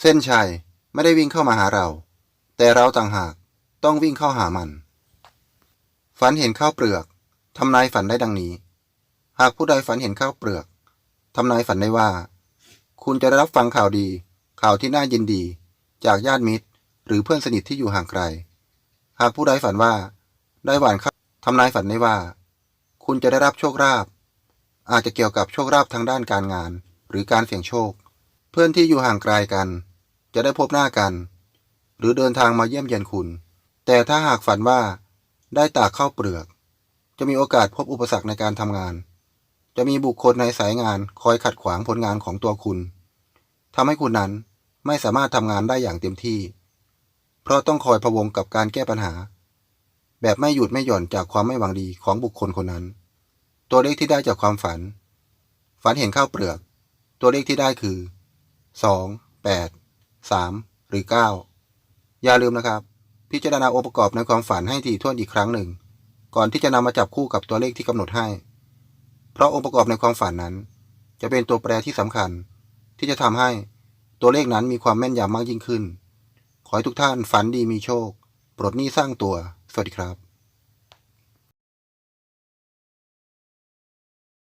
เส้นชัยไม่ได้วิ่งเข้ามาหาเรา แต่เราต่างหากต้องวิ่งเข้าหามัน ฝันเห็นข้าวเปลือกทำนายฝันได้ดังนี้ หากผู้ใดฝันเห็นข้าวเปลือกทำนายฝันได้ว่า คุณจะได้รับฟังข่าวดี ข่าวที่น่ายินดี จากญาติมิตร หรือเพื่อนสนิทที่อยู่ห่างไกล หากผู้ใดฝันว่า ได้หวานข้าวทำนายฝันได้ว่า คุณจะได้รับโชคลาภอาจจะเกี่ยวกับโชคลาภทางด้านการงาน หรือการเสี่ยงโชค พื่อนที่อยู่ห่างไกลกัน จะได้พบหน้ากัน หรือเดินทางมาเยี่ยมเยียนคุณ แต่ถ้าหากฝันว่าได้ตากข้าวเปลือก จะมีโอกาสพบอุปสรรคในการทำงาน จะมีบุคคลในสายงานคอยขัดขวางผลงานของตัวคุณทำให้คุณนั้นไม่สามารถทำงานได้อย่างเต็มที่ เพราะต้องคอยพะวงกับการแก้ปัญหา แบบไม่หยุดไม่หย่อนจากความไม่หวังดีของบุคคลคนนั้น ตัวเลขที่ได้จากความฝัน ฝันเห็นข้าวเปลือก ตัวเลขที่ได้คือ สองแปดสามหรือเก้าอย่าลืมนะครับ พิจารณาองค์ประกอบในความฝันให้ถี่ถ้วนอีกครั้งหนึ่ง ก่อนที่จะนำมาจับคู่กับตัวเลขที่กำหนดให้ เพราะองค์ประกอบในความฝันนั้น จะเป็นตัวแปรที่สำคัญ ที่จะทำให้ตัวเลขนั้นมีความแม่นยำมากยิ่งขึ้น ขอให้ทุกท่านฝันดีมีโชค ปลดหนี้สร้างตัว สวัสดีครับ